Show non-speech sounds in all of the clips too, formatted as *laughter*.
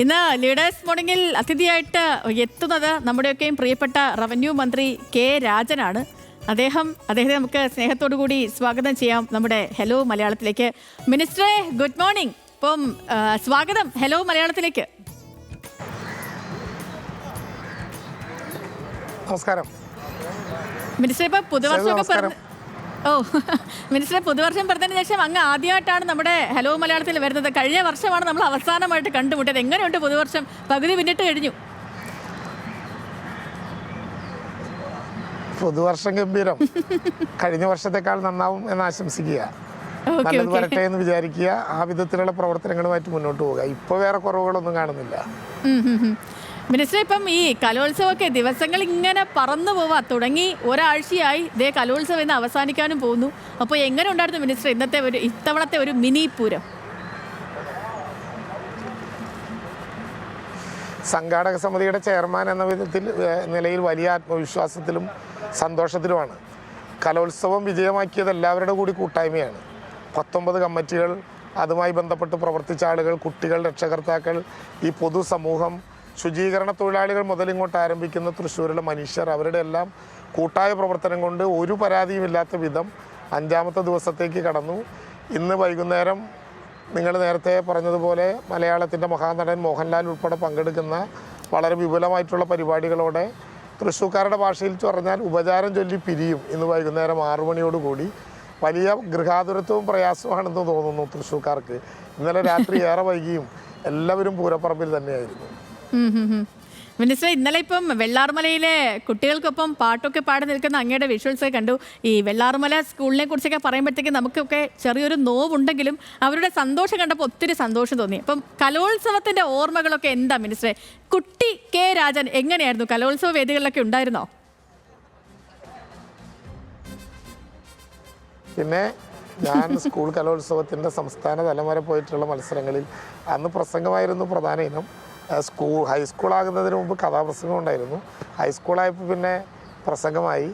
ഇന്ന് ലീഡേഴ്സ് മോർണിംഗിൽ അതിഥിയായിട്ട് എത്തുന്നത് നമ്മുടെയൊക്കെയും പ്രിയപ്പെട്ട റവന്യൂ മന്ത്രി കെ രാജനാണ്. അദ്ദേഹം അദ്ദേഹത്തെ നമുക്ക് സ്നേഹത്തോടു കൂടി സ്വാഗതം ചെയ്യാം നമ്മുടെ ഹലോ മലയാളത്തിലേക്ക്. മിനിസ്റ്ററെ ഗുഡ് മോർണിംഗ്. ഇപ്പം സ്വാഗതം ഹലോ മലയാളത്തിലേക്ക്. നമസ്കാരം. മിനിസ്റ്റർ ഇപ്പൊ പുതുവർഷമൊക്കെ നമസ്കാരം. ഓ മിനിസ്റ്റർ പുതുവർഷം പറഞ്ഞതിന് ശേഷം അങ്ങ് ആദ്യമായിട്ടാണ് നമ്മുടെ ഹലോ മലയാളത്തിൽ വരുന്നത്. കഴിഞ്ഞ വർഷമാണ് നമ്മൾ അവസാനമായിട്ട് കണ്ടുമുട്ടിയത്. എങ്ങനെയുണ്ട് പുതുവർഷം? പകുതി പിന്നിട്ട് കഴിഞ്ഞു. പുതുവർഷം ഗംഭീരം. കഴിഞ്ഞ വർഷത്തെക്കാൾ നന്നാവും എന്ന് ആശംസിക്കുക. നല്ലത് വരട്ടെ എന്ന് വിചാരിക്കുക. ആ വിധത്തിലുള്ള പ്രവർത്തനങ്ങളുമായിട്ട് മുന്നോട്ട് പോവുക. ഇപ്പൊ വേറെ കുറവുകളൊന്നും കാണുന്നില്ല. മിനിസ്റ്റർ ഇപ്പം ഈ കലോത്സവമൊക്കെ ദിവസങ്ങൾ ഇങ്ങനെ പറന്നു പോവാ. തുടങ്ങി ഒരാഴ്ചയായി ഇതേ കലോത്സവം ഇന്ന് അവസാനിക്കാനും പോകുന്നു. അപ്പോൾ എങ്ങനെ ഉണ്ടായിരുന്നു മിനിസ്റ്റർ ഇന്നത്തെ ഒരു ഇത്തവണത്തെ ഒരു മിനി പൂരം? സംഘാടക സമിതിയുടെ ചെയർമാൻ എന്ന വിധത്തിൽ നിലയിൽ വലിയ ആത്മവിശ്വാസത്തിലും സന്തോഷത്തിലുമാണ്. കലോത്സവം വിജയമാക്കിയത് എല്ലാവരുടെ കൂടി കൂട്ടായ്മയാണ്. പത്തൊമ്പത് കമ്മിറ്റികൾ അതുമായി ബന്ധപ്പെട്ട് പ്രവർത്തിച്ച ആളുകൾ കുട്ടികൾ രക്ഷകർത്താക്കൾ ഈ പൊതുസമൂഹം ശുചീകരണ തൊഴിലാളികൾ മുതൽ ഇങ്ങോട്ട് ആരംഭിക്കുന്ന തൃശ്ശൂരിലെ മനുഷ്യർ അവരുടെ എല്ലാം കൂട്ടായ പ്രവർത്തനം കൊണ്ട് ഒരു പരാതിയുമില്ലാത്ത വിധം അഞ്ചാമത്തെ ദിവസത്തേക്ക് കടന്നു. ഇന്ന് വൈകുന്നേരം നിങ്ങൾ നേരത്തെ പറഞ്ഞതുപോലെ മലയാളത്തിന്റെ മഹാനടൻ മോഹൻലാൽ ഉൾപ്പെടെ പങ്കെടുക്കുന്ന വളരെ വിപുലമായിട്ടുള്ള പരിപാടികളോടെ തൃശ്ശൂക്കാരുടെ ഭാഷയിൽ പറഞ്ഞാൽ ഉപചാരം ചൊല്ലി പിരിയും ഇന്ന് വൈകുന്നേരം ആറു മണിയോടുകൂടി വലിയ ഗൃഹാതുരത്വവും പ്രയാസമാണെന്ന് തോന്നുന്നു തൃശ്ശൂക്കാർക്ക് ഇന്നലെ രാത്രി ഏറെ വൈകിയും എല്ലാവരും പൂരപ്പറമ്പിൽ തന്നെയായിരുന്നു. മിനിസ്റ്റർ ഇന്നലെ ഇപ്പം വെള്ളാർമലയിലെ കുട്ടികൾക്കൊപ്പം പാട്ടൊക്കെ പാടി നിൽക്കുന്ന അങ്ങയുടെ വിഷ്വൽസ് കണ്ടു. ഈ വെള്ളാർമല സ്കൂളിനെ കുറിച്ചൊക്കെ പറയുമ്പോഴത്തേക്ക് നമുക്കൊക്കെ ചെറിയൊരു നോവുണ്ടെങ്കിലും അവരുടെ സന്തോഷം കണ്ടപ്പോൾ ഒത്തിരി സന്തോഷം തോന്നി. അപ്പം കലോത്സവത്തിന്റെ ഓർമ്മകളൊക്കെ എന്താ മിനിസ്റ്ററെ? കുട്ടി കെ രാജൻ എങ്ങനെയായിരുന്നു? കലോത്സവ വേദികളിലൊക്കെ ഉണ്ടായിരുന്നോ? പിന്നെ ഞാൻ സ്കൂൾ കലോത്സവത്തിന്റെ സംസ്ഥാന തലം വരെ പോയിട്ടുള്ള മത്സരങ്ങളിൽ അന്ന് പ്രസംഗമായിരുന്നു പ്രധാന ഇനം. സ്കൂൾ ഹൈസ്കൂളാകുന്നതിന് മുമ്പ് കഥാപ്രസംഗം ഉണ്ടായിരുന്നു. ഹൈസ്കൂളായപ്പോൾ പിന്നെ പ്രസംഗമായി.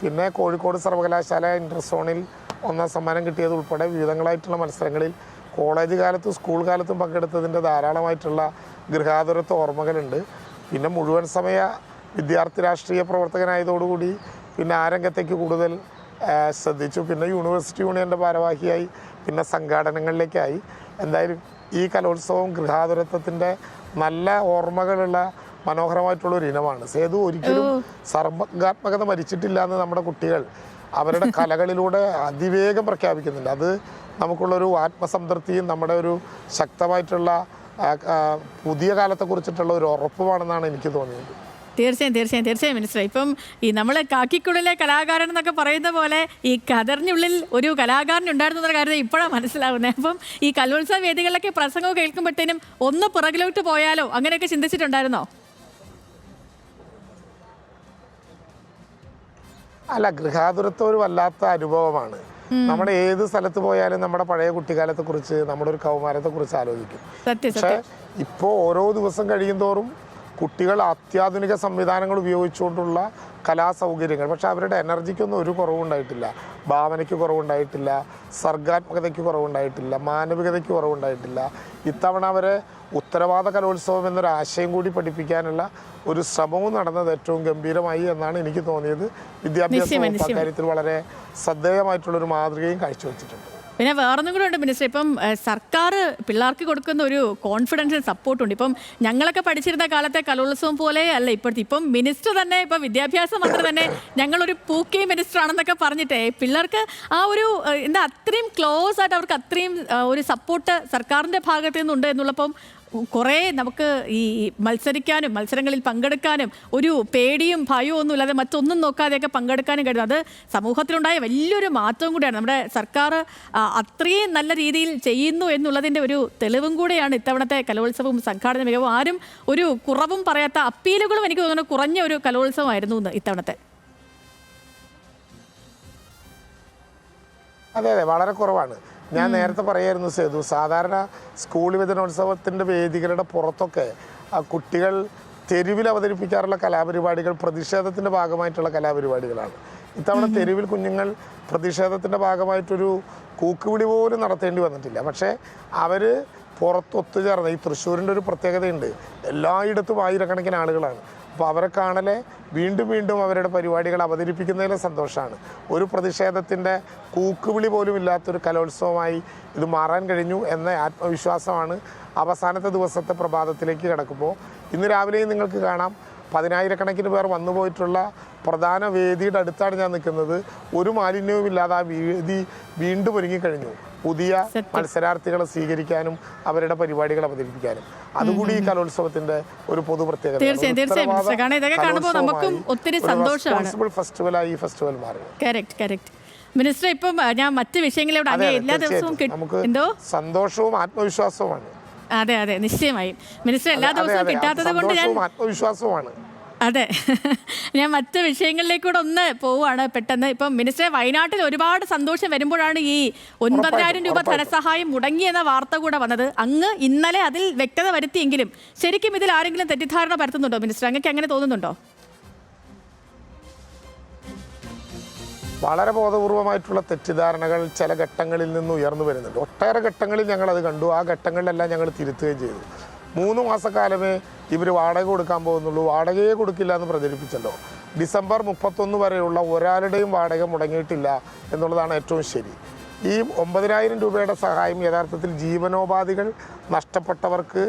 പിന്നെ കോഴിക്കോട് സർവകലാശാല ഇന്റർസോണിൽ ഒന്നാം സമ്മാനം കിട്ടിയത് ഉൾപ്പെടെ വിവിധങ്ങളായിട്ടുള്ള മത്സരങ്ങളിൽ കോളേജ് കാലത്തും സ്കൂൾ കാലത്തും പങ്കെടുത്തതിന്റെ ധാരാളമായിട്ടുള്ള ഗൃഹാതുരത്വ ഓർമ്മകളുണ്ട്. പിന്നെ മുഴുവൻ സമയ വിദ്യാർത്ഥി രാഷ്ട്രീയ പ്രവർത്തകനായതോടുകൂടി പിന്നെ ആ രംഗത്തേക്ക് കൂടുതൽ ശ്രദ്ധിച്ചു. പിന്നെ യൂണിവേഴ്സിറ്റി യൂണിയന്റെ ഭാരവാഹിയായി. പിന്നെ സംഘാടനങ്ങളിലേക്കായി. എന്തായാലും ഈ കലോത്സവം ഗൃഹാതുരത്വത്തിന്റെ നല്ല ഓർമ്മകളുള്ള മനോഹരമായിട്ടുള്ള ഒരു ഇനമാണ്. സേതു ഒരിക്കലും സർവഗാത്മകത മരിച്ചിട്ടില്ല എന്ന് നമ്മുടെ കുട്ടികൾ അവരുടെ കലകളിലൂടെ അതിവേഗം പ്രഖ്യാപിക്കുന്നുണ്ട്. അത് നമുക്കുള്ളൊരു ആത്മസംതൃപ്തിയും നമ്മുടെ ഒരു ശക്തമായിട്ടുള്ള പുതിയ കാലത്തെക്കുറിച്ചിട്ടുള്ള ഒരു ഉറപ്പുമാണെന്നാണ് എനിക്ക് തോന്നിയത്. തീർച്ചയായും തീർച്ചയായും തീർച്ചയായും. മിനിസ്റ്റർ ഇപ്പം ഈ നമ്മൾ കാക്കിക്കുള്ളിലെ കലാകാരൻ എന്നൊക്കെ പറയുന്ന പോലെ ഈ കതറിനുള്ളിൽ ഒരു കലാകാരൻ ഉണ്ടായിരുന്നു കാര്യം ഇപ്പോഴാണ് മനസ്സിലാവുന്നത്. അപ്പം ഈ കലോത്സവ വേദികളിലൊക്കെ പ്രസംഗം കേൾക്കുമ്പോഴത്തേനും ഒന്ന് പുറകിലോട്ട് പോയാലോ? അങ്ങനെയൊക്കെ ചിന്തിച്ചിട്ടുണ്ടായിരുന്നോ? അല്ല ഗൃഹാതുരത്വം ഒരു വല്ലാത്ത അനുഭവമാണ്. നമ്മുടെ ഏത് സ്ഥലത്ത് പോയാലും നമ്മുടെ പഴയ കുട്ടിക്കാലത്തെ കുറിച്ച് നമ്മുടെ ഒരു കൗമാരത്തെ കുറിച്ച് ആലോചിക്കും പക്ഷെ ഇപ്പോ ഇപ്പോൾ ഓരോ ദിവസം കഴിയും തോറും കുട്ടികൾ അത്യാധുനിക സംവിധാനങ്ങൾ ഉപയോഗിച്ചുകൊണ്ടുള്ള കലാസൗകര്യങ്ങൾ. പക്ഷേ അവരുടെ എനർജിക്കൊന്നും ഒരു കുറവുണ്ടായിട്ടില്ല. ഭാവനയ്ക്ക് കുറവുണ്ടായിട്ടില്ല. സർഗാത്മകതയ്ക്ക് കുറവുണ്ടായിട്ടില്ല. മാനവികതയ്ക്ക് കുറവുണ്ടായിട്ടില്ല. ഇത്തവണ അവരെ ഉത്തരവാദ കലോത്സവം എന്നൊരു ആശയം കൂടി പഠിപ്പിക്കാനുള്ള ഒരു ശ്രമവും നടന്നത് ഏറ്റവും ഗംഭീരമായി എന്നാണ് എനിക്ക് തോന്നിയത്. വിദ്യാഭ്യാസ കാര്യത്തിൽ വകുപ്പ് നിശ്ചയമായും. അക്കാര്യത്തിൽ വളരെ ശ്രദ്ധേയമായിട്ടുള്ളൊരു മാതൃകയും കാഴ്ചവെച്ചിട്ടുണ്ട്. പിന്നെ വേറൊന്നും കൂടെ ഉണ്ട് മിനിസ്റ്റർ ഇപ്പം സർക്കാർ പിള്ളേർക്ക് കൊടുക്കുന്ന ഒരു കോൺഫിഡൻസ് സപ്പോർട്ട് ഉണ്ട്. ഇപ്പം ഞങ്ങളൊക്കെ പഠിച്ചിരുന്ന കാലത്തെ കലോത്സവം പോലെ അല്ല ഇപ്പോഴത്തെ ഇപ്പം മിനിസ്റ്റർ തന്നെ ഇപ്പം വിദ്യാഭ്യാസ മന്ത്രി തന്നെ ഞങ്ങളൊരു പൂക്കി മിനിസ്റ്റർ ആണെന്നൊക്കെ പറഞ്ഞിട്ടേ പിള്ളേർക്ക് ആ ഒരു എന്താ അത്രയും ക്ലോസ് ആയിട്ട് അവർക്ക് അത്രയും ഒരു സപ്പോർട്ട് സർക്കാരിന്റെ ഭാഗത്തു നിന്നുണ്ട് എന്നുള്ളപ്പം കുറേ നമുക്ക് ഈ മത്സരിക്കാനും മത്സരങ്ങളിൽ പങ്കെടുക്കാനും ഒരു പേടിയും ഭയവും ഒന്നും ഇല്ലാതെ മറ്റൊന്നും നോക്കാതെയൊക്കെ പങ്കെടുക്കാനും കഴിയും. അത് സമൂഹത്തിലുണ്ടായ വലിയൊരു മാറ്റവും കൂടിയാണ്. നമ്മുടെ സർക്കാർ അത്രയും നല്ല രീതിയിൽ ചെയ്യുന്നു എന്നുള്ളതിന്റെ ഒരു തെളിവും കൂടെയാണ് ഇത്തവണത്തെ കലോത്സവവും സംഘാടന മികവും. ആരും ഒരു കുറവും പറയാത്ത അപ്പീലുകളും എനിക്ക് തോന്നുന്നു കുറഞ്ഞ ഒരു കലോത്സവമായിരുന്നു ഇത്തവണത്തെ. അതെ അതെ വളരെ കുറവാണ്. ഞാൻ നേരത്തെ പറയായിരുന്നു സേതു. സാധാരണ സ്കൂൾ വിതരണോത്സവത്തിന്റെ വേദികളുടെ പുറത്തൊക്കെ ആ കുട്ടികൾ തെരുവിൽ അവതരിപ്പിക്കാറുള്ള കലാപരിപാടികൾ പ്രതിഷേധത്തിന്റെ ഭാഗമായിട്ടുള്ള കലാപരിപാടികളാണ്. ഇത്തവണ തെരുവിൽ കുഞ്ഞുങ്ങൾ പ്രതിഷേധത്തിന്റെ ഭാഗമായിട്ടൊരു കൂക്കുവിളി പോലും നടത്തേണ്ടി വന്നിട്ടില്ല. പക്ഷേ അവർ പുറത്ത് ഒത്തുചേർന്ന് ഈ തൃശ്ശൂരിന്റെ ഒരു പ്രത്യേകതയുണ്ട്. എല്ലായിടത്തും ആയിരക്കണക്കിന് ആളുകളാണ്. അപ്പോൾ അവരെ കാണലെ വീണ്ടും വീണ്ടും അവരുടെ പരിപാടികൾ അവതരിപ്പിക്കുന്നതിൽ സന്തോഷമാണ്. ഒരു പ്രതിഷേധത്തിന്റെ കൂക്കുവിളി പോലും ഇല്ലാത്തൊരു കലോത്സവമായി ഇത് മാറാൻ കഴിഞ്ഞു എന്ന ആത്മവിശ്വാസമാണ് അവസാനത്തെ ദിവസത്തെ പ്രഭാതത്തിലേക്ക് കിടക്കുമ്പോൾ. ഇന്ന് രാവിലെയും നിങ്ങൾക്ക് കാണാം. പതിനായിരക്കണക്കിന് പേർ വന്നു പോയിട്ടുള്ള പ്രധാന വേദിയുടെ അടുത്താണ് ഞാൻ നിൽക്കുന്നത്. ഒരു മാലിന്യവും ഇല്ലാതെ ആ വേദി വീണ്ടും ഒരുങ്ങിക്കഴിഞ്ഞു. പുതിയ മത്സരാർത്ഥികളെ സ്വീകരിക്കാനും അവരുടെ പരിപാടികൾ അവതരിപ്പിക്കാനും. അതുകൂടി ഈ കലോത്സവത്തിന്റെ ഒരു പൊതു പ്രത്യേകത തീർച്ചയായും, തീർച്ചയായും, കാരണം ഇതൊക്കെ കാണുമ്പോൾ നമുക്കും ഒത്തിരി സന്തോഷമാണ്. ഫെസ്റ്റിവലായി ഈ ഫെസ്റ്റിവൽ മാറി. കറക്റ്റ് കറക്റ്റ് മിനിസ്റ്റർ ഇപ്പം ഞാൻ മറ്റു വിഷയങ്ങളിലൂടെ എല്ലാ ദിവസവും. എന്തോ? സന്തോഷവും ആത്മവിശ്വാസവുമാണ്. അതെ അതെ. നിശ്ചയമായും. മിനിസ്റ്റർ എല്ലാ ദിവസവും കിട്ടാത്തത് കൊണ്ട് ഞാൻ ആത്മവിശ്വാസവുമാണ്. അതെ. *laughs* ഞാൻ മറ്റ് വിഷയങ്ങളിലേക്കൂടെ ഒന്ന് പോവുകയാണ് പെട്ടെന്ന്. ഇപ്പം മിനിസ്റ്റർ വയനാട്ടിൽ ഒരുപാട് സന്തോഷം വരുമ്പോഴാണ് ഈ ഒൻപതിനായിരം രൂപ. ധനസഹായം മുടങ്ങിയെന്ന വാർത്ത കൂടെ വന്നത്. അങ്ങ് ഇന്നലെ അതിൽ വ്യക്തത വരുത്തിയെങ്കിലും ശരിക്കും ഇതിൽ ആരെങ്കിലും തെറ്റിദ്ധാരണ പരത്തുന്നുണ്ടോ മിനിസ്റ്റർ അങ്ങക്ക് അങ്ങനെ തോന്നുന്നുണ്ടോ? വളരെ ബോധപൂർവമായിട്ടുള്ള തെറ്റിദ്ധാരണകൾ ചില ഘട്ടങ്ങളിൽ നിന്ന് ഉയർന്നു വരുന്നുണ്ട്. ഒട്ടേറെ ഘട്ടങ്ങളിൽ ഞങ്ങൾ അത് കണ്ടു. ആ ഘട്ടങ്ങളിലെല്ലാം ഞങ്ങൾ തിരുത്തുകയും ചെയ്തു. മൂന്ന് മാസക്കാലമേ ഇവർ വാടക കൊടുക്കാൻ പോകുന്നുള്ളൂ. വാടകയെ കൊടുക്കില്ല എന്ന് പ്രചരിപ്പിച്ചല്ലോ. ഡിസംബർ മുപ്പത്തൊന്ന് വരെയുള്ള ഒരാളുടെയും വാടക മുടങ്ങിയിട്ടില്ല എന്നുള്ളതാണ് ഏറ്റവും ശരി. ഈ ഒമ്പതിനായിരം രൂപയുടെ സഹായം യഥാർത്ഥത്തിൽ ജീവനോപാധികൾ നഷ്ടപ്പെട്ടവർക്ക്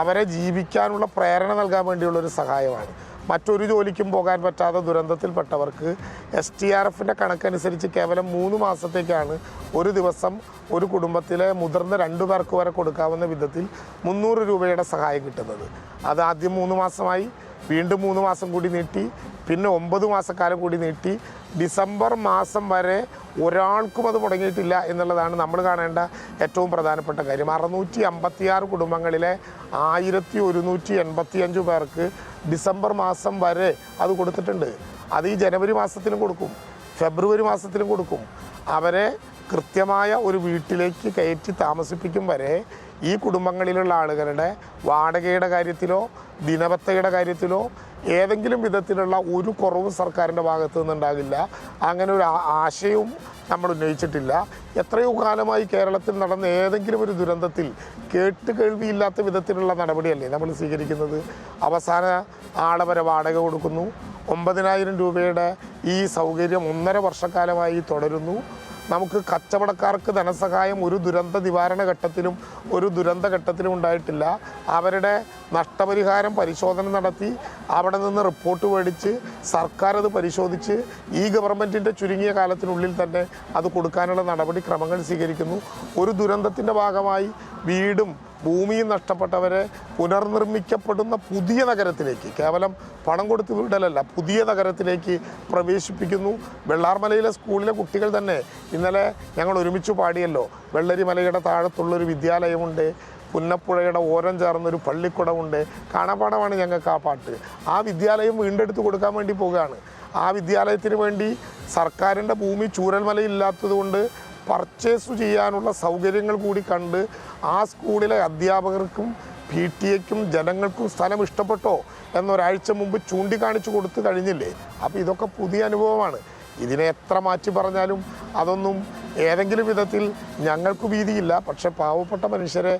അവരെ ജീവിക്കാനുള്ള പ്രേരണ നൽകാൻ വേണ്ടിയുള്ള ഒരു സഹായമാണ്. മറ്റൊരു ജോലിക്കും പോകാൻ പറ്റാതെ ദുരന്തത്തിൽപ്പെട്ടവർക്ക് എസ് ടി ആർ എഫിന്റെ കണക്കനുസരിച്ച് കേവലം മൂന്ന് മാസത്തേക്കാണ് ഒരു ദിവസം ഒരു കുടുംബത്തിലെ മുതിർന്ന രണ്ടു പേർക്ക് വരെ കൊടുക്കാവുന്ന വിധത്തിൽ മുന്നൂറ് രൂപയുടെ സഹായം കിട്ടുന്നത്. അത് ആദ്യം മൂന്ന് മാസമായി വീണ്ടും മൂന്ന് മാസം കൂടി നീട്ടി പിന്നെ ഒമ്പത് മാസക്കാലം കൂടി നീട്ടി. ഡിസംബർ മാസം വരെ ഒരാൾക്കും അത് മുടങ്ങിയിട്ടില്ല എന്നുള്ളതാണ് നമ്മൾ കാണേണ്ട ഏറ്റവും പ്രധാനപ്പെട്ട കാര്യം. അറുന്നൂറ്റി അമ്പത്തിയാറ് കുടുംബങ്ങളിലെ ആയിരത്തി ഒരുന്നൂറ്റി എൺപത്തി അഞ്ച് പേർക്ക് ഡിസംബർ മാസം വരെ അത് കൊടുത്തിട്ടുണ്ട്. അത് ഈ ജനുവരി മാസത്തിലും കൊടുക്കും ഫെബ്രുവരി മാസത്തിലും കൊടുക്കും. അവരെ കൃത്യമായ ഒരു വീട്ടിലേക്ക് കയറ്റി താമസിപ്പിക്കും വരെ ഈ കുടുംബങ്ങളിലുള്ള ആളുകളുടെ വാടകയുടെ കാര്യത്തിലോ ദിനപത്തയുടെ കാര്യത്തിലോ ഏതെങ്കിലും വിധത്തിലുള്ള ഒരു കുറവും സർക്കാരിന്റെ ഭാഗത്തു നിന്നുണ്ടാകില്ല. അങ്ങനെ ഒരു ആശയവും നമ്മൾ ഉന്നയിച്ചിട്ടില്ല. എത്രയോ കാലമായി കേരളത്തിൽ നടന്ന ഏതെങ്കിലും ഒരു ദുരന്തത്തിൽ കേട്ട് കേൾവിയില്ലാത്ത വിധത്തിലുള്ള നടപടിയല്ലേ നമ്മൾ സ്വീകരിക്കുന്നത്? അവസാന ആളെ വരെ വാടക കൊടുക്കുന്നു. ഒമ്പതിനായിരം രൂപയുടെ ഈ സൗകര്യം ഒന്നര വർഷക്കാലമായി തുടരുന്നു. നമുക്ക് കച്ചവടക്കാർക്ക് ധനസഹായം ഒരു ദുരന്ത നിവാരണ ഘട്ടത്തിലും ഒരു ദുരന്ത ഘട്ടത്തിലും ഉണ്ടായിട്ടില്ല. അവരുടെ നഷ്ടപരിഹാരം പരിശോധന നടത്തി അവിടെ നിന്ന് റിപ്പോർട്ട് മേടിച്ച് സർക്കാർ അത് പരിശോധിച്ച് ഈ ഗവൺമെന്റിന്റെ ചുരുങ്ങിയ കാലത്തിനുള്ളിൽ തന്നെ അത് കൊടുക്കാനുള്ള നടപടിക്രമങ്ങൾ സ്വീകരിക്കുന്നു. ഒരു ദുരന്തത്തിന്റെ ഭാഗമായി വീടും ഭൂമിയും നഷ്ടപ്പെട്ടവരെ പുനർനിർമ്മിക്കപ്പെടുന്ന പുതിയ നഗരത്തിലേക്ക് കേവലം പണം കൊടുത്ത് വിടലല്ല പുതിയ നഗരത്തിലേക്ക് പ്രവേശിപ്പിക്കുന്നു. വെള്ളാർമലയിലെ സ്കൂളിലെ കുട്ടികൾ തന്നെ ഇന്നലെ ഞങ്ങൾ ഒരുമിച്ച് പാടിയല്ലോ. വെള്ളരിമലയുടെ താഴത്തുള്ളൊരു വിദ്യാലയമുണ്ട് പുന്നപ്പുഴയുടെ ഓരം ചേർന്നൊരു പള്ളിക്കുടമുണ്ട്. കാണാപ്പാടമാണ് ഞങ്ങൾക്ക് ആ പാട്ട്. ആ വിദ്യാലയം വീണ്ടെടുത്ത് കൊടുക്കാൻ വേണ്ടി പോവുകയാണ്. ആ വിദ്യാലയത്തിന് വേണ്ടി സർക്കാരിന്റെ ഭൂമി ചൂരൽമലയില്ലാത്തത് ഇല്ലാത്തതുകൊണ്ട് പർച്ചേസ് ചെയ്യാനുള്ള സൗകര്യങ്ങൾ കൂടി കണ്ട് ആ സ്കൂളിലെ അധ്യാപകർക്കും പി ടി എക്കും ജനങ്ങൾക്കും സ്ഥലം ഇഷ്ടപ്പെട്ടോ എന്നൊരാഴ്ച മുമ്പ് ചൂണ്ടിക്കാണിച്ചു കൊടുത്തു കഴിഞ്ഞില്ലേ? അപ്പോൾ ഇതൊക്കെ പുതിയ അനുഭവമാണ്. ഇതിനെ എത്ര മാറ്റി പറഞ്ഞാലും അതൊന്നും ഏതെങ്കിലും വിധത്തിൽ ഞങ്ങൾക്ക് ഭീതിയില്ല. പക്ഷെ പാവപ്പെട്ട മനുഷ്യരെ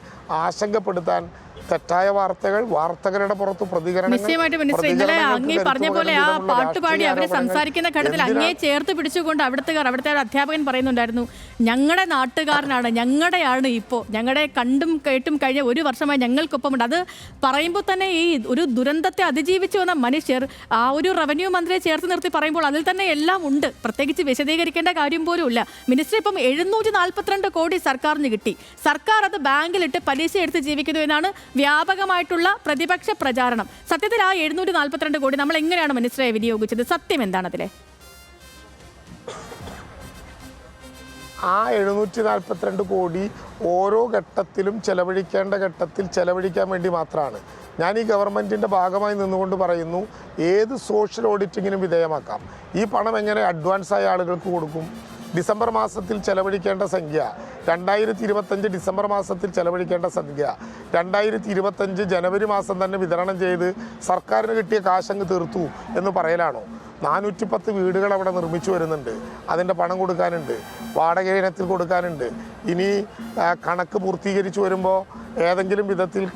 ആശങ്കപ്പെടുത്താൻ തെറ്റായ വാർത്തകൾ വാർത്തകളുടെ പുറത്ത് പ്രതികരണം നിശ്ചയമായിട്ട് മിനിസ്റ്റർ ഇന്നലെ അങ്ങേ പറഞ്ഞ പോലെ ആ പാട്ടുപാടി അവർ സംസാരിക്കുന്ന ഘട്ടത്തിൽ അങ്ങേ ചേർത്ത് പിടിച്ചുകൊണ്ട് അവിടുത്തെ അവിടുത്തെ അധ്യാപകൻ പറയുന്നുണ്ടായിരുന്നു ഞങ്ങളുടെ നാട്ടുകാരനാണ് ഞങ്ങളുടെയാണ് ഇപ്പോൾ ഞങ്ങളുടെ കണ്ടും കേട്ടും കഴിഞ്ഞ ഒരു വർഷമായി ഞങ്ങൾക്കൊപ്പമുണ്ട്. അത് പറയുമ്പോൾ തന്നെ ഈ ഒരു ദുരന്തത്തെ അതിജീവിച്ചു വന്ന മനുഷ്യർ ആ ഒരു റവന്യൂ മന്ത്രിയെ ചേർത്ത് നിർത്തി പറയുമ്പോൾ അതിൽ തന്നെ എല്ലാം ഉണ്ട്. പ്രത്യേകിച്ച് വിശദീകരിക്കേണ്ട കാര്യം പോലും ഇല്ല. മിനിസ്റ്റർ ഇപ്പം എഴുന്നൂറ്റി നാൽപ്പത്തിരണ്ട് കോടി സർക്കാരിന് കിട്ടി. സർക്കാർ അത് ബാങ്കിലിട്ട് പലിശ എടുത്ത് ജീവിക്കുന്നു എന്നാണ് വ്യാപകമായിട്ടുള്ള പ്രതിപക്ഷ പ്രചാരണം. സത്യത്തിൽ ആ എഴുന്നൂറ്റി നാൽപ്പത്തിരണ്ട് കോടി നമ്മൾ എങ്ങനെയാണ് മിനിസ്റ്ററെ വിനിയോഗിച്ചത്? സത്യം എന്താണ് അതിലെ? ആ എഴുന്നൂറ്റി നാൽപ്പത്തിരണ്ട് കോടി ഓരോ ഘട്ടത്തിലും ചെലവഴിക്കേണ്ട ഘട്ടത്തിൽ ചെലവഴിക്കാൻ വേണ്ടി മാത്രമാണ്. ഞാൻ ഈ ഗവൺമെന്റിന്റെ ഭാഗമായി നിന്നുകൊണ്ട് പറയുന്നു ഏത് സോഷ്യൽ ഓഡിറ്റിങ്ങിനും വിധേയമാക്കാം. ഈ പണം എങ്ങനെ അഡ്വാൻസായ ആളുകൾക്ക് കൊടുക്കും? ഡിസംബർ മാസത്തിൽ ചെലവഴിക്കേണ്ട സംഖ്യ. രണ്ടായിരത്തി ഇരുപത്തഞ്ച് ഡിസംബർ മാസത്തിൽ ചെലവഴിക്കേണ്ട സംഖ്യ. രണ്ടായിരത്തി ഇരുപത്തഞ്ച് ജനുവരി മാസം തന്നെ വിതരണം ചെയ്ത് സർക്കാരിന് കിട്ടിയ കാശങ്ങ് തീർത്തു എന്ന് പറയലാണോ? നാനൂറ്റി പത്ത് വീടുകൾ അവിടെ നിർമ്മിച്ചു വരുന്നുണ്ട്. അതിന്റെ പണം കൊടുക്കാനുണ്ട്. വാടക ഇനത്തിൽ കൊടുക്കാനുണ്ട്. ഇനി കണക്ക് പൂർത്തീകരിച്ചു വരുമ്പോൾ ഏതെങ്കിലും വിധത്തിൽ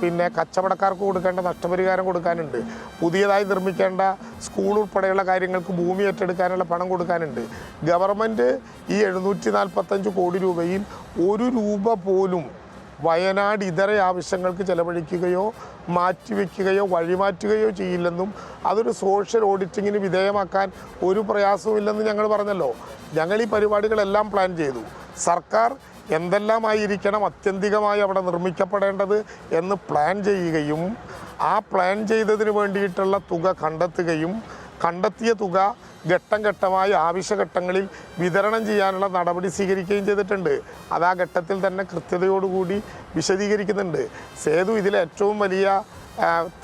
പിന്നെ കച്ചവടക്കാർക്ക് കൊടുക്കേണ്ട നഷ്ടപരിഹാരം കൊടുക്കാനുണ്ട്. പുതിയതായി നിർമ്മിക്കേണ്ട സ്കൂൾ ഉൾപ്പെടെയുള്ള കാര്യങ്ങൾക്ക് ഭൂമി ഏറ്റെടുക്കാനുള്ള പണം കൊടുക്കാനുണ്ട്. ഗവൺമെന്റ് ഈ എഴുന്നൂറ്റി നാൽപ്പത്തഞ്ച് കോടി രൂപയിൽ ഒരു രൂപ പോലും വയനാട് ഇതര ആവശ്യങ്ങൾക്ക് ചെലവഴിക്കുകയോ മാറ്റിവെക്കുകയോ വഴിമാറ്റുകയോ ചെയ്യില്ലെന്നും അതൊരു സോഷ്യൽ ഓഡിറ്റിങ്ങിന് വിധേയമാക്കാൻ ഒരു പ്രയാസവുമില്ലെന്ന് ഞങ്ങൾ പറഞ്ഞല്ലോ. ഞങ്ങൾ ഈ പരിപാടികളെല്ലാം പ്ലാൻ ചെയ്തു. സർക്കാർ എന്തെല്ലാമായിരിക്കണം അത്യന്തികമായി അവിടെ നിർമ്മിക്കപ്പെടേണ്ടത് എന്ന് പ്ലാൻ ചെയ്യുകയും ആ പ്ലാൻ ചെയ്തതിന് വേണ്ടിയിട്ടുള്ള തുക കണ്ടെത്തുകയും കണ്ടെത്തിയ തുക ഘട്ടം ഘട്ടമായി ആവശ്യഘട്ടങ്ങളിൽ വിതരണം ചെയ്യാനുള്ള നടപടി സ്വീകരിക്കുകയും ചെയ്തിട്ടുണ്ട്. അത് ആ ഘട്ടത്തിൽ തന്നെ കൃത്യതയോടുകൂടി വിശദീകരിക്കുന്നുണ്ട്. സേതു ഇതിലെ ഏറ്റവും വലിയ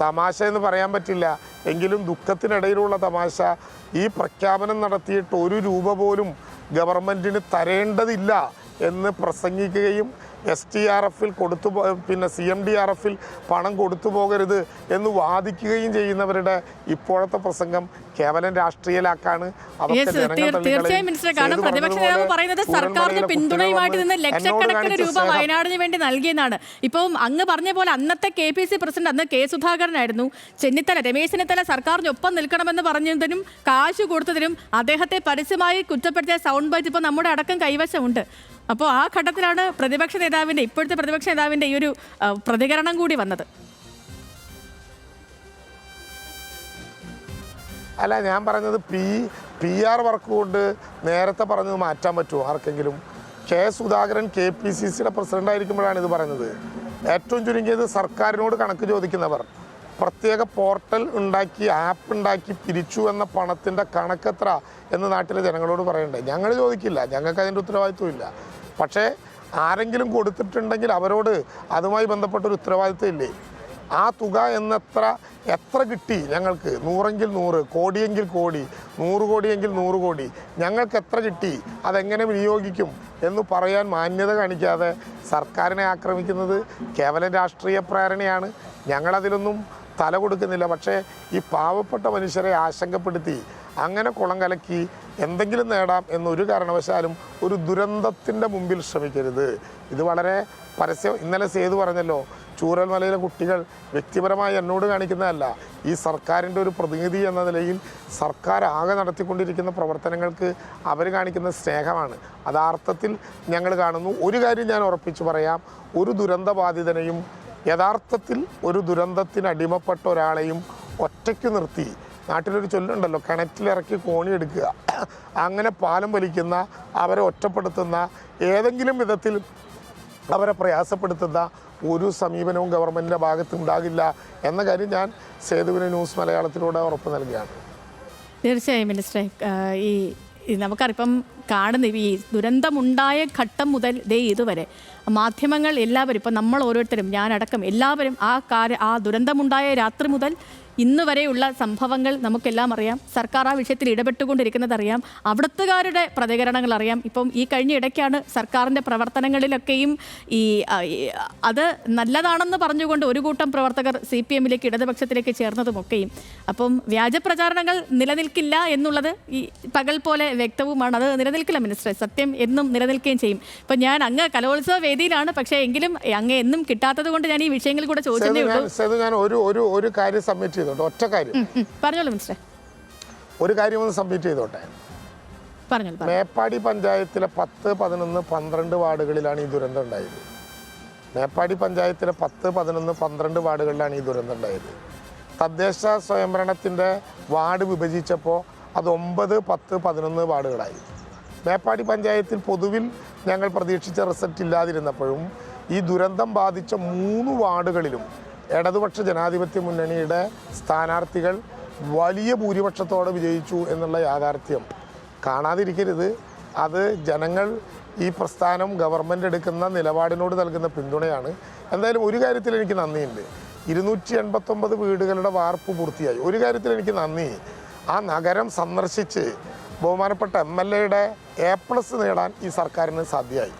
തമാശ എന്ന് പറയാൻ പറ്റില്ല. എങ്കിലും ദുഃഖത്തിനിടയിലുള്ള തമാശ. ഈ പ്രഖ്യാപനം നടത്തിയിട്ട് ഒരു രൂപ പോലും ഗവൺമെന്റിന് തരേണ്ടതില്ല. എന്ന് പ്രസംഗിക്കുകയും എസ് ടി ആർ എഫിൽ കൊടുത്തു പിന്നെ സി എം ഡി ആർ എഫിൽ പണം കൊടുത്തു പോകരുത് എന്ന് വാദിക്കുകയും ചെയ്യുന്നവരുടെ ഇപ്പോഴത്തെ പ്രസംഗം കേവലം രാഷ്ട്രീയലാക്കാണ്. തീർച്ചയായും മിനിസ്റ്റർ കാരണം പ്രതിപക്ഷ നേതാവ് പറയുന്നത് സർക്കാരിന് പിന്തുണയുമായിട്ട് നിന്ന് ലക്ഷക്കണക്കിന് രൂപ വയനാടിന് വേണ്ടി നൽകിയെന്നാണ്. ഇപ്പം അങ്ങ് പറഞ്ഞ പോലെ അന്നത്തെ കെ പി സി പ്രസിഡന്റ് അന്ന് കെ സുധാകരനായിരുന്നു. ചെന്നിത്തല രമേശ് ചെന്നിത്തല സർക്കാരിനൊപ്പം നിൽക്കണമെന്ന് പറഞ്ഞതിനും കാശ് കൊടുത്തതിനും അദ്ദേഹത്തെ പരസ്യമായി കുറ്റപ്പെടുത്തിയ സൗണ്ട് ബൈറ്റ് ഇപ്പം നമ്മുടെ അടക്കം കൈവശമുണ്ട്. അപ്പോൾ ആ ഘട്ടത്തിലാണ് പ്രതിപക്ഷ നേതാവിന്റെ ഇപ്പോഴത്തെ പ്രതിപക്ഷ നേതാവിന്റെ ഈ ഒരു പ്രതികരണം കൂടി വന്നത്. അല്ല ഞാൻ പറഞ്ഞത് പി പി ആർ വർക്ക് കൊണ്ട് നേരത്തെ പറഞ്ഞത് മാറ്റാൻ പറ്റുമോ ആർക്കെങ്കിലും? K Sudhakaran K P C സിയുടെ പ്രസിഡന്റ് ആയിരിക്കുമ്പോഴാണ് ഇത് പറയുന്നത് ഏറ്റവും ചുരുങ്ങിയത് സർക്കാരിനോട് കണക്ക് ചോദിക്കുന്നവർ. പ്രത്യേക പോർട്ടൽ ഉണ്ടാക്കി ആപ്പ് ഉണ്ടാക്കി പിരിച്ചു എന്ന പണത്തിന്റെ കണക്കെത്ര എന്ന് നാട്ടിലെ ജനങ്ങളോട് പറയണ്ടേ? ഞങ്ങൾ ചോദിക്കില്ല. ഞങ്ങൾക്ക് അതിന്റെ ഉത്തരവാദിത്വം ഇല്ല. പക്ഷേ ആരെങ്കിലും കൊടുത്തിട്ടുണ്ടെങ്കിൽ അവരോട് അതുമായി ബന്ധപ്പെട്ട ഒരു ഉത്തരവാദിത്വം ഇല്ലേ? ആ തുക എന്നെത്ര എത്ര കിട്ടി ഞങ്ങൾക്ക്? നൂറെങ്കിൽ നൂറ് കോടിയെങ്കിൽ കോടി നൂറ് കോടിയെങ്കിൽ നൂറ് കോടി. ഞങ്ങൾക്ക് എത്ര കിട്ടി? അതെങ്ങനെ വിനിയോഗിക്കും എന്ന് പറയാൻ മാന്യത കാണിക്കാതെ സർക്കാരിനെ ആക്രമിക്കുന്നത് കേവലം രാഷ്ട്രീയ പ്രേരണയാണ്. ഞങ്ങളതിലൊന്നും തല കൊടുക്കുന്നില്ല. പക്ഷേ ഈ പാവപ്പെട്ട മനുഷ്യരെ ആശങ്കപ്പെടുത്തി അങ്ങനെ കുളം കലക്കി എന്തെങ്കിലും നേടാം എന്നൊരു കാരണവശാലും ഒരു ദുരന്തത്തിന്റെ മുമ്പിൽ ശ്രമിക്കരുത്. ഇത് വളരെ പരസ്യം ഇന്നലെ സേതു പറഞ്ഞല്ലോ ചൂരൽമലയിലെ കുട്ടികൾ വ്യക്തിപരമായി എന്നോട് കാണിക്കുന്നതല്ല. ഈ സർക്കാരിന്റെ ഒരു പ്രതിനിധി എന്ന നിലയിൽ സർക്കാർ ആകെ നടത്തിക്കൊണ്ടിരിക്കുന്ന പ്രവർത്തനങ്ങൾക്ക് അവർ കാണിക്കുന്ന സ്നേഹമാണ്. അതാർത്ഥത്തിൽ ഞങ്ങൾ കാണുന്നു. ഒരു കാര്യം ഞാൻ ഉറപ്പിച്ചു പറയാം. ഒരു ദുരന്തബാധിതനെയും യഥാർത്ഥത്തിൽ ഒരു ദുരന്തത്തിന് അടിമപ്പെട്ട ഒരാളെയും ഒറ്റയ്ക്ക് നിർത്തി. നാട്ടിലൊരു ചൊല്ലുണ്ടല്ലോ കിണറ്റിലിറക്കി കോണി എടുക്കുക. അങ്ങനെ പാലം വലിക്കുന്ന അവരെ ഒറ്റപ്പെടുത്തുന്ന ഏതെങ്കിലും വിധത്തിൽ അവരെ പ്രയാസപ്പെടുത്തുന്ന ഒരു സമീപനവും ഗവൺമെന്റിന്റെ ഭാഗത്ത് ഉണ്ടാകില്ല എന്ന കാര്യം ഞാൻ സേതുവിന് ന്യൂസ് മലയാളത്തിലൂടെ ഉറപ്പ് നൽകുകയാണ്. തീർച്ചയായും മിനിസ്റ്ററെ. ഈ നമുക്കറിപ്പം കാണുന്ന ഈ ദുരന്തമുണ്ടായ ഘട്ടം മുതൽ ദേ ഇതുവരെ മാധ്യമങ്ങൾ എല്ലാവരും ഇപ്പം നമ്മൾ ഓരോരുത്തരും ഞാനടക്കം എല്ലാവരും ആ കാര്യ ആ ദുരന്തമുണ്ടായ രാത്രി മുതൽ ഇന്ന് വരെയുള്ള സംഭവങ്ങൾ നമുക്കെല്ലാം അറിയാം. സർക്കാർ ആ വിഷയത്തിൽ ഇടപെട്ടുകൊണ്ടിരിക്കുന്നത് അറിയാം. അവിടുത്തുകാരുടെ പ്രതികരണങ്ങൾ അറിയാം. ഇപ്പം ഈ കഴിഞ്ഞ ഇടയ്ക്കാണ് സർക്കാരിന്റെ പ്രവർത്തനങ്ങളിലൊക്കെയും ഈ അത് നല്ലതാണെന്ന് പറഞ്ഞുകൊണ്ട് ഒരു കൂട്ടം പ്രവർത്തകർ സി പി എമ്മിലേക്ക് ഇടതുപക്ഷത്തിലേക്ക് ചേർന്നതുമൊക്കെയും. അപ്പം വ്യാജപ്രചാരണങ്ങൾ നിലനിൽക്കില്ല എന്നുള്ളത് ഈ പകൽ പോലെ വ്യക്തവുമാണ്. അത് നിലനിൽക്കില്ല മിനിസ്റ്റർ സത്യം എന്നും നിലനിൽക്കുകയും ചെയ്യും. ഇപ്പം ഞാൻ അങ്ങ് കലോത്സവ വേദിയിലാണ്. പക്ഷേ എങ്കിലും അങ്ങ് എന്നും കിട്ടാത്തത് കൊണ്ട് ഞാൻ ഈ വിഷയങ്ങളിൽ കൂടെ ചോദിച്ചതേ ഉള്ളൂ. ഞാൻ ഞാൻ ഒരു ഒരു ഒരു കാര്യം സബ്മിറ്റ് ചെയ്തോട്ടെ ഒറ്റ കാര്യം. പറഞ്ഞോളൂ മിനിസ്റ്റർ ഒരു കാര്യം ഒന്ന് സബ്മിറ്റ് ചെയ്തോട്ടെ. മേപ്പാടി പഞ്ചായത്തിലെ പത്ത് പതിനൊന്ന് പന്ത്രണ്ട് വാർഡുകളിലാണ് ഈ ദുരന്തം ഉണ്ടായത്. മേപ്പാടി പഞ്ചായത്തിലെ പത്ത് പതിനൊന്ന് പന്ത്രണ്ട് വാർഡുകളിലാണ് ഈ ദുരന്തം ഉണ്ടായത്. തദ്ദേശ സ്വയംഭരണത്തിന്റെ വാർഡ് വിഭജിച്ചപ്പോൾ അത് ഒമ്പത് പത്ത് പതിനൊന്ന് വാർഡുകളായി. മേപ്പാടി പഞ്ചായത്തിൽ പൊതുവിൽ ഞങ്ങൾ പ്രതീക്ഷിച്ച റിസൾട്ട് ഇല്ലാതിരുന്നപ്പോഴും ഈ ദുരന്തം ബാധിച്ച മൂന്ന് വാർഡുകളിലും ഇടതുപക്ഷ ജനാധിപത്യ മുന്നണിയുടെ സ്ഥാനാർത്ഥികൾ വലിയ ഭൂരിപക്ഷത്തോടെ വിജയിച്ചു എന്നുള്ള യാഥാർത്ഥ്യം. കാണാതിരിക്കരുത്. അത് ജനങ്ങൾ ഈ പ്രസ്ഥാനം ഗവൺമെന്റ് എടുക്കുന്ന നിലപാടിനോട് നൽകുന്ന പിന്തുണയാണ്. എന്തായാലും ഒരു കാര്യത്തിൽ എനിക്ക് നന്ദിയുണ്ട്. ഇരുന്നൂറ്റി എൺപത്തൊമ്പത് വീടുകളുടെ വാർപ്പ് പൂർത്തിയായി. ഒരു കാര്യത്തിൽ എനിക്ക് നന്ദി. ആ നഗരം സന്ദർശിച്ച് ബഹുമാനപ്പെട്ട എം എൽ എയുടെ എ പ്ലസ് നേടാൻ ഈ സർക്കാരിന് സാധ്യമായി.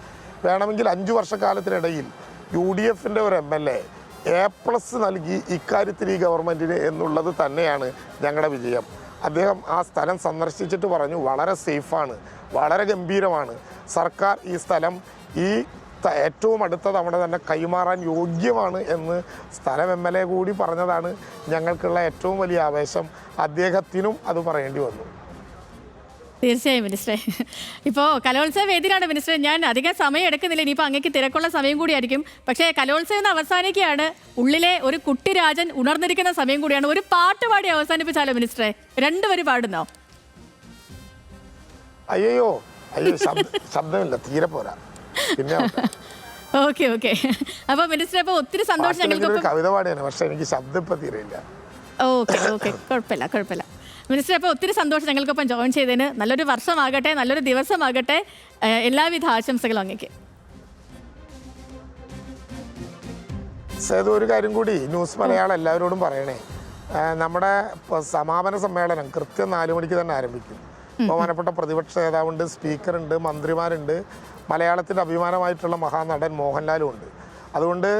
വേണമെങ്കിൽ അഞ്ചു വർഷക്കാലത്തിനിടയിൽ യു ഡി എഫിന്റെ ഒരു M L A A plus നൽകി ഇക്കാര്യത്തിൽ ഈ ഗവൺമെന്റിന് എന്നുള്ളത് തന്നെയാണ് ഞങ്ങളുടെ വിജയം. അദ്ദേഹം ആ സ്ഥലം സന്ദർശിച്ചിട്ട് പറഞ്ഞു വളരെ സേഫാണ് വളരെ ഗംഭീരമാണ്. സർക്കാർ ഈ സ്ഥലം ഈ ഏറ്റവും അടുത്ത തവണ തന്നെ കൈമാറാൻ യോഗ്യമാണ് എന്ന് സ്ഥലം എം എൽ എ കൂടി പറഞ്ഞതാണ് ഞങ്ങൾക്കുള്ള ഏറ്റവും വലിയ ആവേശം. അദ്ദേഹത്തിനും അത് പറയേണ്ടി വന്നു. തീർച്ചയായും മിനിസ്റ്ററെ ഇപ്പോൾ കലോത്സവ വേദിയിലാണ് മിനിസ്റ്റർ ഞാൻ അധികം സമയം എടുക്കുന്നില്ല. ഇനിയിപ്പോൾ അങ്ങേക്ക് തിരക്കുള്ള സമയം കൂടിയായിരിക്കും പക്ഷേ കലോത്സവം എന്ന് അവസാനിക്കുകയാണ്. ഉള്ളിലെ ഒരു കുട്ടിരാജൻ ഉണർന്നിരിക്കുന്ന സമയം കൂടിയാണ്. ഒരു പാട്ട് പാടി അവസാനിപ്പിച്ചാലോ മിനിസ്റ്ററെ രണ്ടുപേര് പാടുന്നോ? അയ്യോ അയ്യോ ശബ്ദ ശബ്ദമില്ല. തീരെ പോരാ. പിന്നെ. Okay okay. അപ്പൊ മിനിസ്റ്റർ അപ്പൊ ഒത്തിരി സന്തോഷം ഞങ്ങൾക്ക് കവിത പാടിയാണ്. പക്ഷെ എനിക്ക് ശബ്ദം ഇപ്പൊ തീരെയില്ല. Okay okay. കുഴപ്പമില്ല കുഴപ്പമില്ല. മിനിസ്റ്റർ അപ്പോൾ ഒത്തിരി സന്തോഷം ഞങ്ങൾക്കൊപ്പം ജോയിൻ ചെയ്തതിന്. നല്ലൊരു വർഷമാകട്ടെ നല്ലൊരു ദിവസമാകട്ടെ. എല്ലാവിധ ആശംസകളും അങ്ങേക്ക്. സേതു ഒരു കാര്യം കൂടി ന്യൂസ് മലയാളം എല്ലാവരോടും പറയണേ. നമ്മുടെ സമാപന സമ്മേളനം കൃത്യം നാലു മണിക്ക് തന്നെ ആരംഭിക്കും. ബഹുമാനപ്പെട്ട പ്രതിപക്ഷ നേതാവുണ്ട് സ്പീക്കറുണ്ട് മന്ത്രിമാരുണ്ട്. മലയാളത്തിന്റെ അഭിമാനമായിട്ടുള്ള മഹാനടൻ മോഹൻലാലും ഉണ്ട്. അതുകൊണ്ട്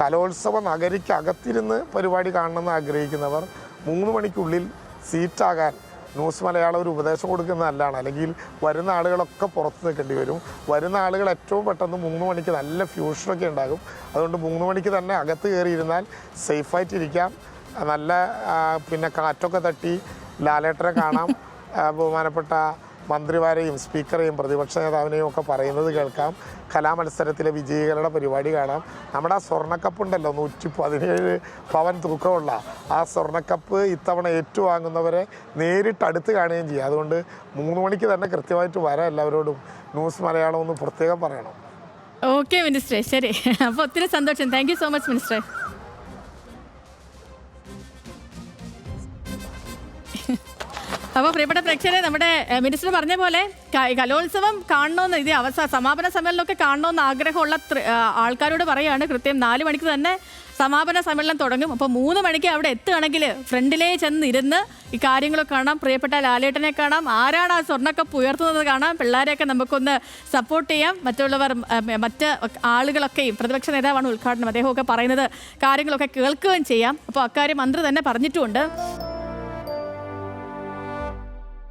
കലോത്സവ നഗരിക്കകത്തിരുന്ന് പരിപാടി കാണണമെന്ന് ആഗ്രഹിക്കുന്നവർ മൂന്ന് മണിക്കുള്ളിൽ സീറ്റാകാൻ ന്യൂസ് മലയാളം ഒരു ഉപദേശം കൊടുക്കുന്നതല്ലാണ് അല്ലെങ്കിൽ വരുന്ന ആളുകളൊക്കെ പുറത്ത് നിൽക്കേണ്ടി വരും. വരുന്ന ആളുകൾ ഏറ്റവും പെട്ടെന്ന് മൂന്ന് മണിക്ക് നല്ല ഫ്യൂഷനൊക്കെ ഉണ്ടാകും. അതുകൊണ്ട് മൂന്ന് മണിക്ക് തന്നെ അകത്ത് കയറിയിരുന്നാൽ സേഫായിട്ടിരിക്കാം നല്ല പിന്നെ കാറ്റൊക്കെ തട്ടി ലാലേട്ടനെ കാണാം. ബഹുമാനപ്പെട്ട മന്ത്രിമാരെയും സ്പീക്കറെയും പ്രതിപക്ഷ നേതാവിനെയും ഒക്കെ പറയുന്നത് കേൾക്കാം. കലാമത്സരത്തിലെ വിജയികളുടെ പരിപാടി കാണാം. നമ്മുടെ ആ സ്വർണക്കപ്പ് ഉണ്ടല്ലോ നൂറ്റി പതിനേഴ് പവൻ തൂക്കമുള്ള. ആ സ്വർണക്കപ്പ് ഇത്തവണ ഏറ്റുവാങ്ങുന്നവരെ നേരിട്ട് അടുത്ത് കാണുകയും ചെയ്യും. അതുകൊണ്ട് മൂന്ന് മണിക്ക് തന്നെ കൃത്യമായിട്ട് വരാം എല്ലാവരോടും. ന്യൂസ് മലയാളം ഒന്ന് പ്രത്യേകം പറയണം. ഓക്കെ മിനിസ്റ്ററെ. ശരി. അപ്പോൾ ഒത്തിരി സന്തോഷം. താങ്ക് യു സോ മച്ച് മിനിസ്റ്ററെ. അപ്പോൾ പ്രിയപ്പെട്ട പ്രേക്ഷകരെ നമ്മുടെ മിനിസ്റ്റർ പറഞ്ഞ പോലെ കലോത്സവം കാണണമെന്ന് ഇത് അവസ സമാപന സമ്മേളനമൊക്കെ കാണണമെന്ന് ആഗ്രഹമുള്ള ആൾക്കാരോട് പറയാണ് കൃത്യം നാല് മണിക്ക് തന്നെ സമാപന സമ്മേളനം തുടങ്ങും. അപ്പോൾ മൂന്ന് മണിക്ക് അവിടെ എത്തുകയാണെങ്കിൽ ഫ്രണ്ടിലേ ചെന്ന് ഇരുന്ന് ഈ കാര്യങ്ങളൊക്കെ കാണാം. പ്രിയപ്പെട്ട ലാലേട്ടനെ കാണാം. ആരാണ് ആ സ്വർണക്കപ്പ് ഉയർത്തുന്നത് കാണാം. പിള്ളേരെയൊക്കെ നമുക്കൊന്ന് സപ്പോർട്ട് ചെയ്യാം. മറ്റുള്ളവർ മറ്റ് ആളുകളൊക്കെയും പ്രതിപക്ഷ നേതാവാണ് ഉദ്ഘാടനം. അദ്ദേഹമൊക്കെ പറയുന്നത് കാര്യങ്ങളൊക്കെ കേൾക്കുകയും ചെയ്യാം. അപ്പോൾ അക്കാര്യം മന്ത്രി തന്നെ പറഞ്ഞിട്ടുമുണ്ട്